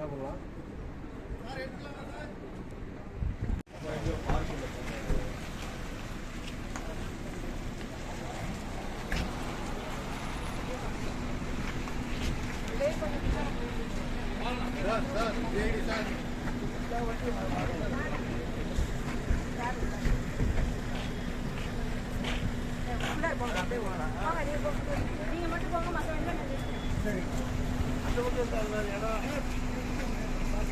வந்துடுறேன் ஆ நீங்க மட்டும் போங்க மற்ற கொஞ்சம் இடம்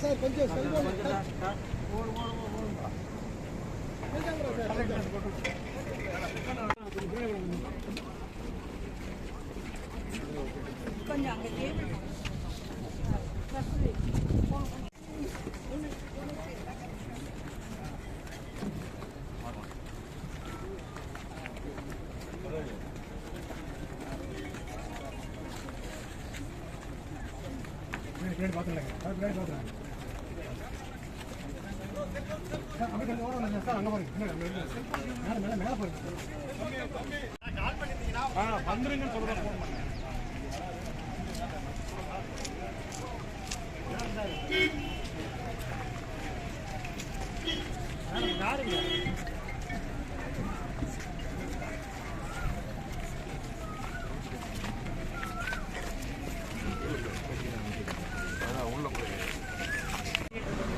சார் ஃபோன் கேளு கொஞ்சம் அங்கே வந்துருங்கன்னு சொல்றேன் ஃபோன் பண்ணேன் யாருங்க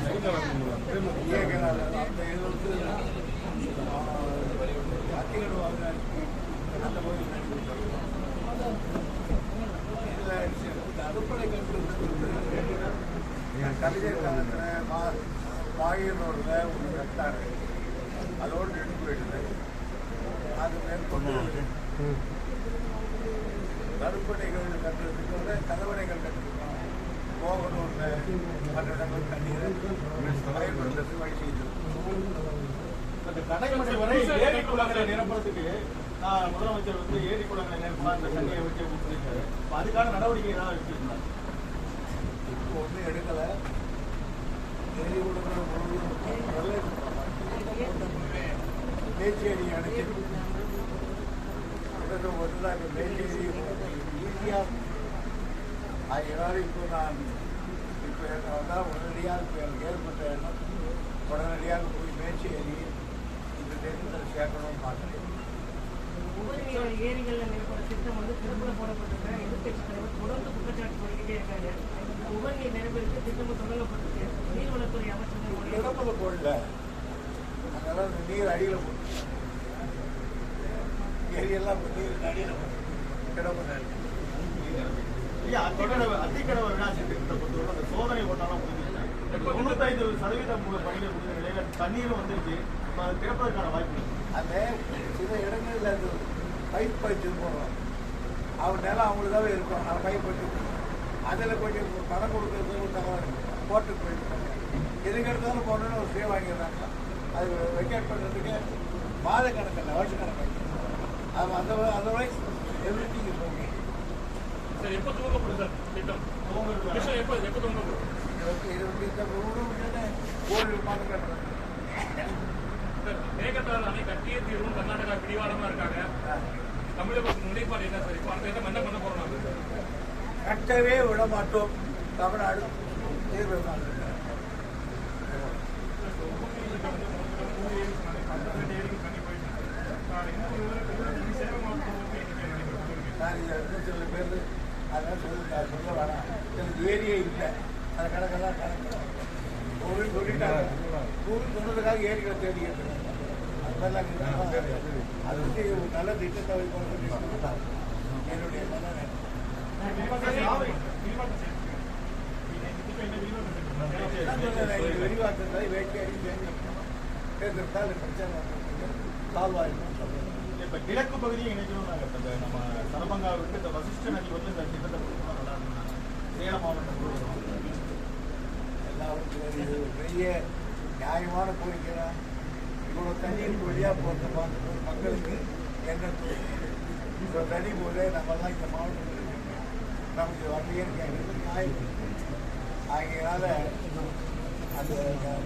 இயக்கங்கள் அந்த இது வந்து அத்திகள் இதில் கவிதை காலத்தில் மா பாகியனோட ஒன்று கட்டாரு அதோடு நின்று போயிடுது அது மேற்கொண்டு கருப்படைகள் கட்டுறதுக்கு வந்து கதவடைகள் கட்டுறதுக்கும் போகணும்னு இடங்கள் கடைமடை வரை நிரப்புறதுக்கு நான் முதலமைச்சர் வந்து ஏரி குளங்களை நேர்மா தண்ணியை வைக்க சொல்லியிருக்காரு அதுக்கான நடவடிக்கை ஏதாவது எடுத்துருந்தாங்க இப்போ ஒன்றும் எடுக்கலை. ஏரி கொடுக்குற மேச்சேரி அணைச்சி இடத்துல மேச்சேரி ஈஸியாக அதனால இப்போ நான் இப்போ வந்தால் உடனடியாக இப்போ எனக்கு ஏற்பட்ட எண்ணம் உடனடியாக போய் மேச்சேரி இந்த தேர்தல் சேர்க்கணும்னு பார்க்குறேன். உபரிநீர் ஏரிகள்ல மேற்கொண்ட திட்டம் வந்து திருப்பூர் போடப்பட்டிருக்க. எதிர்கட்சி தலைவர் தொடர்ந்து குற்றச்சாட்டு பண்ணிக்கிட்டே இருக்காங்க உபரிநீர் நிறைவேற்ற திட்டமும் தொடங்கப்பட்டிருக்கு. நீர்வளத்துறை அமைச்சர் இடத்துல போடல. அதனால நீர் அடியில் போட்டு ஏரியெல்லாம் நீர் அடியில் கிடப்பு அந்த அது சில இடங்கள்ல அந்த பைப் வச்சு போடுறோம். அவன் நிலம் அவங்களுக்காகவே இருக்கும். அவன் பைப் வச்சு அதில் கொஞ்சம் பணம் கொடுக்கறது ஒரு தகவல் போட்டுக்கு போயிருக்காங்க எதுக்கு எடுத்தாலும் போனோன்னு ஒரு சேவ் வாங்கிடுறாங்க. அது வெக்கேட் பண்ணுறதுக்கு மாத கணக்கில் வருஷ கணக்கு. அது அந்த அந்த வயசு எவ்ரி திங் ஓகே சார் எப்போ துவங்கப்படும் சார்? திட்டம். மிஷன் எப்போ எப்போ துவங்கப்படும்? இது வந்து இந்த ஊரு கோவில் மாதம் கட்டுறாங்க சார் மேகதாது அணை கட்டியே தீர்வும் கர்நாடகா பிடிவாதமா இருக்காங்க? தமிழகத்தின் நிலைப்பாடு என்ன சார்? இப்போ அந்த என்ன பண்ண போறோம் கட்டவே விட மாட்டோம். தமிழ்நாடு தீர்வு மாட்டோம் நான் இதில் இருந்து சில பேர் அதெல்லாம் சொல்லி சொல்ல வேணாம் எனக்கு ஏரியே இல்லை. அந்த கணக்கெல்லாம் கணக்கு. ஒரு சொல்லிட்டாங்க. ஊர் சொன்னதுக்காக ஏரிகளை. அதெல்லாம் இல்லை. அது வந்து ஒரு நல்ல திட்டத்தை என்னுடைய மனநிலை விரிவாக்கத்தை வேட்டி அடி செஞ்சு தேர்ந்தெடுத்தால் பிரச்சனை சால்வ் சொல்றேன் இப்ப கிழக்கு பகுதியை இணைக்கணும் நம்ம சரபங்கா விட்டு இந்த வசிஷ்ட நதி வந்து இந்த திட்டத்தை கொடுத்தா நல்லா இருக்கும் சேலம் மாவட்டம் முழுவதும் எல்லாருக்கும் இது ஒரு பெரிய நியாயமான கோரிக்கை தான் இவ்வளோ தண்ணீருக்கு வழியாக போகிற பார்த்து மக்களுக்கு என்ன இப்போ தண்ணி போதே நம்மலாம் இந்த மாவட்டத்தில் இருக்கு. நமக்கு வரலையேன்னு கேட்குறது நியாயம் ஆகையினால அந்த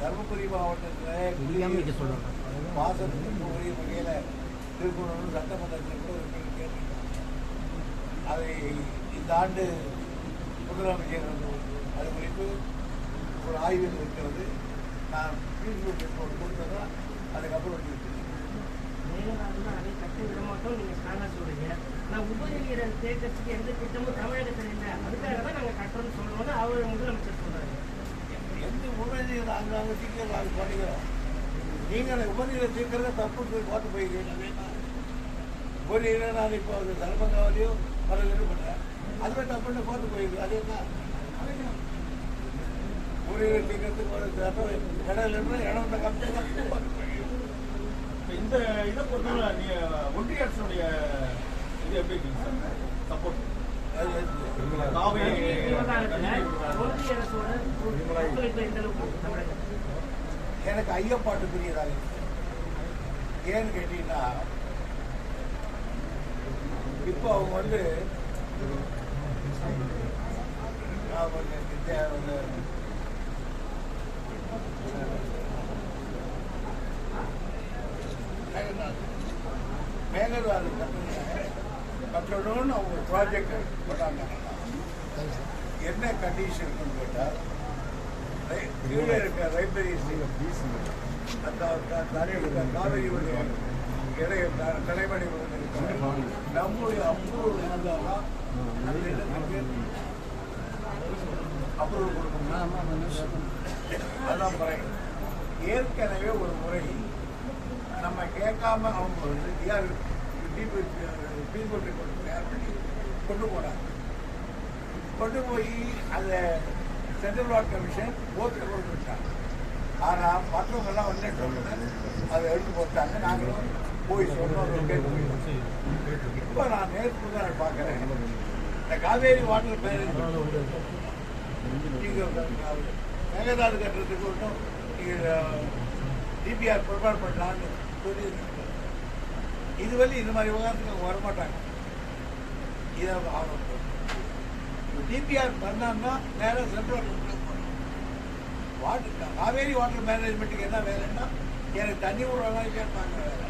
தருமபுரி மாவட்டத்தில் பாசத்துக்கு உரிய வகையில் திருக்குறள் சட்டமன்றத்தில் கூட ஒரு கேட்டிருக்கோம் அதை இந்த ஆண்டு முதலமைச்சர் அது குறித்து ஒரு ஆய்வில் இருக்கிறது. நான் ஃபீஸ்புக் ரிப்போர்ட் கொடுத்ததா? அதுக்கப்புறம் அணை கட்டி விட மாட்டோம் நீங்க ஸ்ட்ராங்கா சொல்றீங்க. நான் உபரிநீரை தேக்கத்துக்கு எந்த திட்டமும் தமிழகத்தில் இல்லை. அதுக்காக தான் நாங்க கட்டுறோம்னு சொல்றோம்னு அவர் முதலமைச்சர் சொல்றாரு. எந்த உபநீர் அங்கே அங்கே சீக்கிரம் அது பண்ணிக்கிறோம். நீங்கள் உபநீரை சீக்கிரம் தப்பு போய் பார்த்து போயிருக்கீங்க உபநீரை நான் இப்போ அது தர்மங்காவலியோ பல பண்ணுறேன் அதுவே தப்புன்னு பார்த்து போயிருக்கு அது என்ன? ஒரு இடம் இல்லைன்னா இடம் இந்த கம்பெனி இந்த இதை பொறுத்தவரை நீ ஒன்றிய அரசுடைய இது எப்படி இருக்கு சப்போர்ட் எனக்கு ஐயப்பாட்டு புரியதாக ஏன்னு கேட்டீங்கன்னா இப்போ அவங்க வந்து நான் வந்து மேகதாது கட்டணும் கட்டணும்னு அவங்க ப்ராஜெக்ட் பண்ணாங்க என்ன கண்டிஷன் கேட்டால் கீழே இருக்க லைப்ரரிஸ் அந்த க- தரையில் இருக்க காவிரியுடைய இடைய இருக்க. நம்முடைய அப்ரூவல் இருந்தால்தான் அந்த இடத்துக்கு அப்ரூவல் கொடுக்கணும். அதான் முறை. ஏற்கனவே ஒரு முறை நம்ம கேட்காம அவங்க வந்து யார் பீப்புள் தயார் பண்ணி கொண்டு போனாங்க கொண்டு போய் அதை சென்ட்ரல் வாட் கமிஷன் ஓட்டு கொண்டு விட்டாங்க ஆனால் மற்றவங்கெல்லாம் வந்து சொல்லுங்க அதை எடுத்து போட்டாங்க நாங்களும் போய் சொன்னோம் கேட்டு இப்போ நான் நேற்று தான் பார்க்குறேன் இந்த காவேரி வாட்டர் பேர் நீங்கள் மேகதாது கட்டுறதுக்கு ஒன்றும் நீங்கள் டிபிஆர் ப்ரிப்பேர் பண்ணலான்னு சொல்லி இதுவரை இந்த மாதிரி விவகாரத்துக்கு அவங்க வரமாட்டாங்க. இதை அவங்க டிபிஆர் பண்ணான்னா நேராக சென்ட்ரல் வாட்டர் காவேரி வாட்டர் மேனேஜ்மெண்ட்டுக்கு என்ன வேலைன்னா எனக்கு தண்ணி விடுறதெல்லாம் கேட்பாங்க வேலை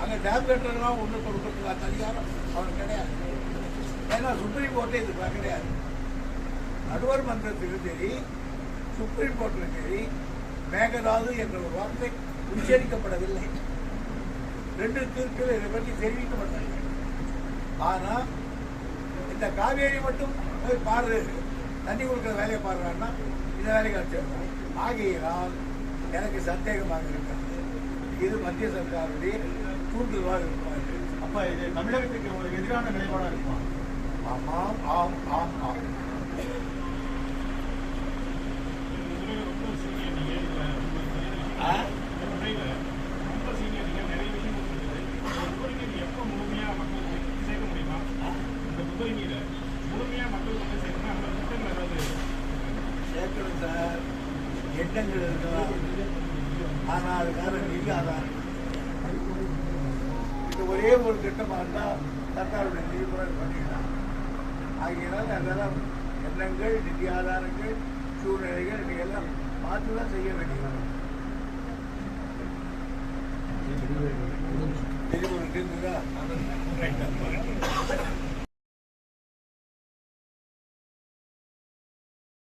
அங்கே டேம் கட்டுறதுலாம் ஒன்று கொடுக்கறதுக்கு அந்த அதிகாரம் அவனுக்கு கிடையாது. ஏன்னா சுப்ரீம் கோர்ட்டே இது கிடையாது. நடுவர் மன்றத்திலும் சரி சுப்ரீம் கோர்ட்டிலும் சரி மேகதாது என்ற ஒரு வார்த்தை உச்சரிக்கப்படவில்லை. ரெண்டு தீர்ப்பில் இதை பற்றி தெரிவிக்கப்படவில்லை ஆனால் இந்த காவேரி மட்டும் போய் பாரு. தண்ணி கொடுக்குற வேலையை பாருங்கன்னா இந்த வேலைக்கு வச்சிருக்கோம் ஆகையினால் எனக்கு சந்தேகமாக இருக்கிறது. இது மத்திய சர்க்காருடைய தூண்டுதலாக இருப்பாரு அப்ப இது தமிழகத்துக்கு ஒரு எதிரான நிலைப்பாடா இருக்குமா ஆமாம் ஆம் ஆம் ஆம் ஆ? சேர்க்கணும் சார் எண்ணங்கள் இருக்கலாம் ஆனால் அதுக்கான நிதி ஆதாரம் இது ஒரே ஒரு திட்டமாக இருந்தால் சர்க்காருடைய நிதி கூட பண்ணிடலாம் ஆகையினால் அதெல்லாம் எண்ணங்கள் நிதி ஆதாரங்கள் சூழ்நிலைகள் இதையெல்லாம் பார்த்து தான் செய்ய வேண்டியது. தெரிவு தெரிஞ்சுதா